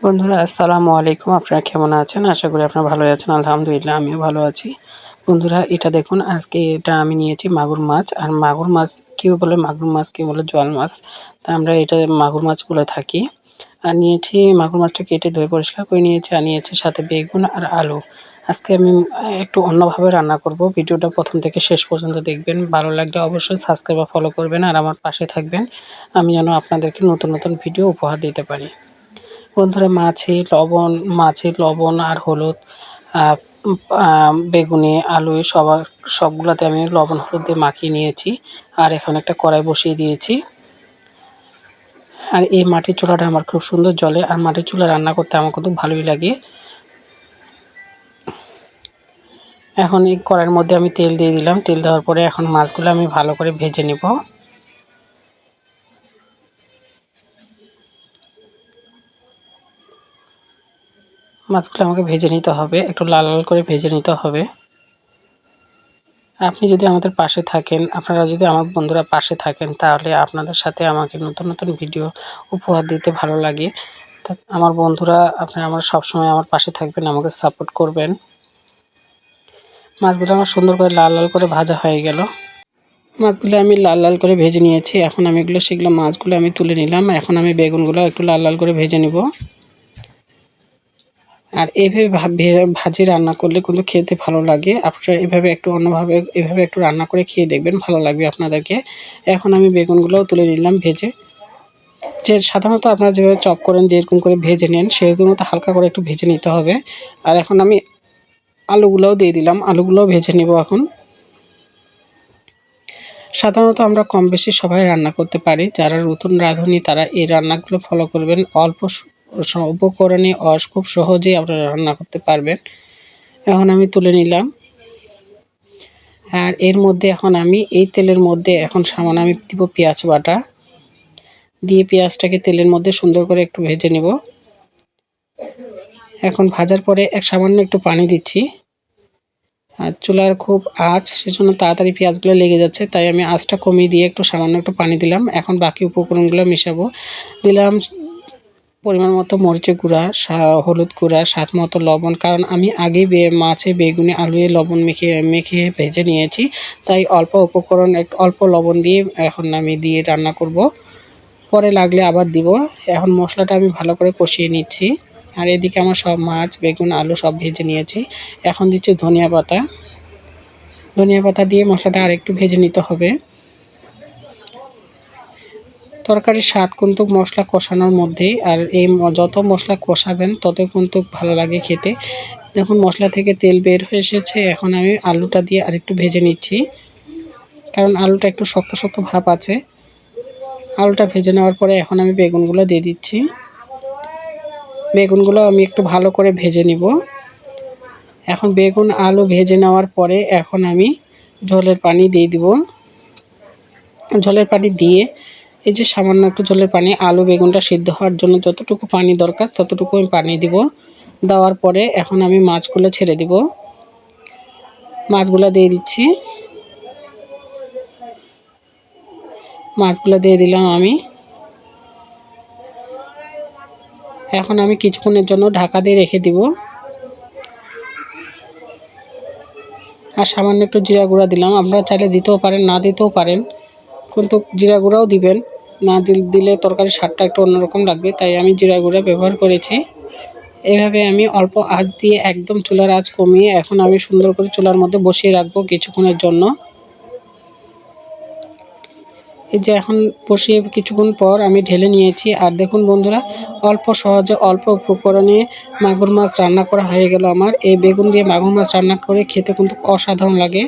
বন্ধুরা, আসসালামু আলাইকুম। আপনারা কেমন আছেন? আশা করি আপনারা ভালো আছেন। আলহামদুলিল্লাহ, আমিও ভালো আছি। বন্ধুরা, এটা দেখুন, আজকে এটা আমি নিয়েছি মাগুর মাছ। আর মাগুর মাছ কেউ বলে? মাগুর মাছ কেউ বলে? জল মাছ। তা আমরা এটা মাগুর মাছ বলে থাকি। আর নিয়েছি, মাগুর মাছটা কেটে ধুয়ে পরিষ্কার করে নিয়েছি। আর নিয়েছি সাথে বেগুন আর আলু। আজকে আমি একটু অন্যভাবে রান্না করব। ভিডিওটা প্রথম থেকে শেষ পর্যন্ত দেখবেন। ভালো লাগলে অবশ্যই সাবস্ক্রাইব বা ফলো করবেন। আর আমার পাশে থাকবেন। আমি যেন আপনাদেরকে নতুন নতুন ভিডিও উপহার দিতে পারি। বন্ধুরা মাছে লবণ মাছে লবণ আর হলুদ বেগুনে, আলু সবার, সবগুলোতে আমি লবণ, হলুদ দিয়ে মাখিয়ে নিয়েছি। আর এখন একটা কড়াই বসিয়ে দিয়েছি। আর এই মাটির চুলাটা আমার খুব সুন্দর জলে আর মাটির চুলা রান্না করতে আমার কিন্তু ভালোই লাগে। এখন এই কড়াইয়ের মধ্যে আমি তেল দিয়ে দিলাম। তেল দেওয়ার পরে এখন মাছগুলো আমি ভালো করে ভেজে নেব। মাছগুলো আমাকে ভেজে নিতে হবে। একটু লাল লাল করে ভেজে নিতে হবে। আপনি যদি আমাদের পাশে থাকেন, আপনারা যদি আমার বন্ধুরা পাশে থাকেন, তাহলে আপনাদের সাথে আমাকে নতুন নতুন ভিডিও উপহার দিতে ভালো লাগে। আমার বন্ধুরা, আপনারা আমার সবসময় আমার পাশে থাকবেন, আমাকে সাপোর্ট করবেন। মাছগুলো আমার সুন্দর করে লাল লাল করে ভাজা হয়ে গেল। মাছগুলো আমি লাল লাল করে ভেজে নিয়েছি। এখন আমি এগুলো, সেগুলো মাছগুলো আমি তুলে নিলাম। এখন আমি বেগুনগুলো একটু লাল লাল করে ভেজে নিব। আর এভাবে ভাজি রান্না করলে কিন্তু খেতে ভালো লাগে। আপনারা এভাবে একটু অন্যভাবে, এভাবে একটু রান্না করে খেয়ে দেখবেন, ভালো লাগবে আপনাদেরকে। এখন আমি বেগুনগুলোও তুলে নিলাম ভেজে। যে সাধারণত আপনারা যেভাবে চপ করেন, যেরকম করে ভেজে নেন সেরকম মতো হালকা করে একটু ভেজে নিতে হবে। আর এখন আমি আলুগুলোও দিয়ে দিলাম। আলুগুলোও ভেজে নেব এখন। সাধারণত আমরা কম বেশি সবাই রান্না করতে পারি। যারা নতুন রাঁধুনি, তারা এই রান্নাগুলো ফলো করবেন। অল্প উপকরণে অস খুব সহজেই আপনারা রান্না করতে পারবেন। এখন আমি তুলে নিলাম। আর এর মধ্যে এখন আমি, এই তেলের মধ্যে এখন সামান্য আমি দিব পেঁয়াজ বাটা। দিয়ে পেঁয়াজটাকে তেলের মধ্যে সুন্দর করে একটু ভেজে নেব। এখন ভাজার পরে এক সামান্য একটু পানি দিচ্ছি। আর চুলার খুব আঁচ, সেজন্য তাড়াতাড়ি পেঁয়াজগুলো লেগে যাচ্ছে, তাই আমি আঁচটা কমিয়ে দিয়ে একটু সামান্য একটু পানি দিলাম। এখন বাকি উপকরণগুলো মেশাবো। দিলাম পরিমাণ মতো মরিচের গুঁড়া হলুদ গুঁড়া, স্বাদ মতো লবণ। কারণ আমি আগে বে, মাছে বেগুনে, আলুয়ে লবণ মেখে মেখে ভেজে নিয়েছি। তাই অল্প উপকরণ অল্প লবণ দিয়ে এখন আমি দিয়ে রান্না করব। পরে লাগলে আবার দিব। এখন মশলাটা আমি ভালো করে কষিয়ে নিচ্ছি। আর এদিকে আমার সব মাছ, বেগুন, আলু সব ভেজে নিয়েছি। এখন দিচ্ছি ধনিয়া পাতা। ধনিয়া পাতা দিয়ে মশলাটা আরেকটু ভেজে নিতে হবে। তরকারির স্বাদ কিন্তু মশলা কষানোর মধ্যেই, আর এই যত মশলা কষাবেন, তত কিন্তু ভালো লাগে খেতে। দেখুন, মশলা থেকে তেল বের হয়ে এসেছে। এখন আমি আলুটা দিয়ে আরেকটু ভেজে নিচ্ছি। কারণ আলুটা একটু শক্ত শক্ত ভাব আছে। আলুটা ভেজে নেওয়ার পরে এখন আমি বেগুনগুলো দিয়ে দিচ্ছি। বেগুনগুলো আমি একটু ভালো করে ভেজে নিব। এখন বেগুন, আলু ভেজে নেওয়ার পরে এখন আমি ঝোলের পানি দিয়ে দিব। ঝোলের পানি দিয়ে এই যে সামান্য একটু জলের পানি, আলু, বেগুনটা সিদ্ধ হওয়ার জন্য যতটুকু পানি দরকার ততটুকু আমি পানি দিব। দেওয়ার পরে এখন আমি মাছগুলো ছেড়ে দিব। মাছগুলো দিয়ে দিচ্ছি। মাছগুলো দিয়ে দিলাম আমি। এখন আমি কিছুক্ষণের জন্য ঢাকা দিয়ে রেখে দিব। আর সামান্য একটু জিরা গুঁড়া দিলাম। আপনারা চাইলে দিতেও পারেন, না দিতেও পারেন। কিন্তু জিরা গুঁড়াও দিবেন। না দিলে তরকারির স্বাদটা একটু অন্যরকম লাগবে, তাই আমি জিরা গুঁড়া ব্যবহার করেছি। এভাবে আমি অল্প আঁচ দিয়ে একদম চুলার আঁচ কমিয়ে এখন আমি সুন্দর করে চুলার মধ্যে বসিয়ে রাখব কিছুক্ষণের জন্য। এই যে এখন বসিয়ে কিছুক্ষণ পর আমি ঢেলে নিয়েছি, আর দেখুন বন্ধুরা, অল্প সহজে অল্প উপকরণে মাগুর মাছ রান্না করা হয়ে গেল আমার। এই বেগুন দিয়ে মাগুর মাছ রান্না করে খেতে কিন্তু অসাধারণ লাগে।